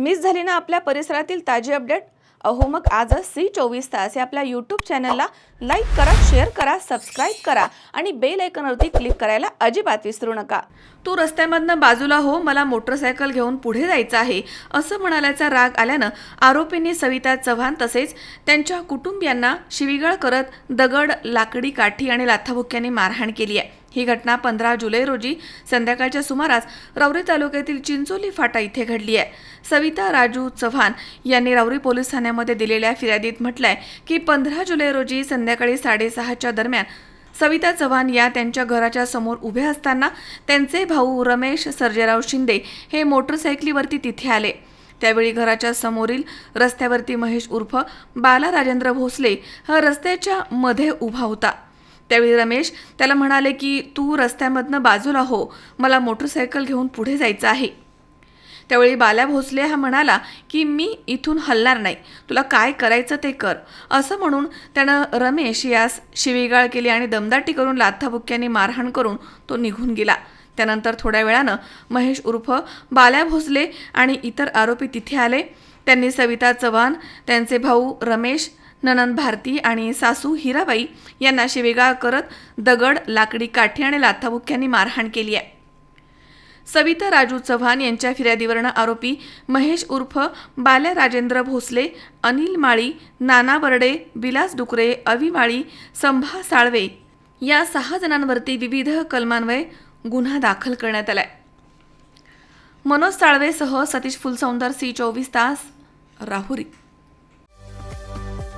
Miss झाली ना आपल्या परिसरातील ताजी अपडेट? अहो मग आजच सी चोवीस तास या आपल्या यूट्यूब चॅनलला लाईक करा शेअर करा सबस्क्राईब करा आणि बेल आयकॉनवरती क्लिक करायला अजिबात विसरू नका. तू रस्त्यामधनं बाजूला हो मला मोटरसायकल घेऊन पुढे जायचं आहे असं म्हणाल्याचा राग आल्यानं आरोपींनी सविता चव्हाण तसेच त्यांच्या कुटुंबियांना शिवीगाळ करत दगड लाकडी काठी आणि लाथाबुक्यांनी मारहाण केली आहे. ही घटना पंधरा जुलै रोजी संध्याकाळच्या सुमारास रावरी तालुक्यातील चिंचोली फाटा इथे घडली आहे. सविता राजू चव्हाण यांनी रावरी पोलीस ठाण्यामध्ये दिलेल्या फिर्यादीत म्हटलंय की पंधरा जुलै रोजी संध्याकाळी साडेसहाच्या दरम्यान सविता चव्हाण या त्यांच्या घराच्या समोर उभे असताना त्यांचे भाऊ रमेश सर्जेराव शिंदे हे मोटरसायकलीवरती तिथे आले. त्यावेळी घराच्या समोरील रस्त्यावरती महेश उर्फ बाला राजेंद्र भोसले हा रस्त्याच्या मध्ये उभा होता. त्यावेळी रमेश त्याला म्हणाले की तू रस्त्यामधनं बाजूला हो मला मोटरसायकल घेऊन पुढे जायचं आहे. त्यावेळी बाल्या भोसले हा म्हणाला की मी इथून हलणार नाही तुला काय करायचं ते कर. असं म्हणून त्यानं रमेश यास शिवीगाळ केली आणि दमदाटी करून लाथाबुक्क्यांनी मारहाण करून तो निघून गेला. त्यानंतर थोड्या वेळानं महेश उर्फ बाल्या भोसले आणि इतर आरोपी तिथे आले. त्यांनी सविता चव्हाण त्यांचे भाऊ रमेश ननंद भारती आणि सासू हिराबाई यांना शिवेगाळ करत दगड लाकडी काठी आणि लाथाबुक्यांनी मारहाण केली आहे. सविता राजू चव्हाण यांच्या फिर्यादीवरनं आरोपी महेश उर्फ बाल्या राजेंद्र भोसले अनिल माळी नाना बर्डे विलास डुकरे अवि माळी संभा साळवे या सहा जणांवरती विविध कलमान्वये गुन्हा दाखल करण्यात आलाय. मनोज साळवेसह सतीश फुलसौंदर सी चोवीस तास राहुरी.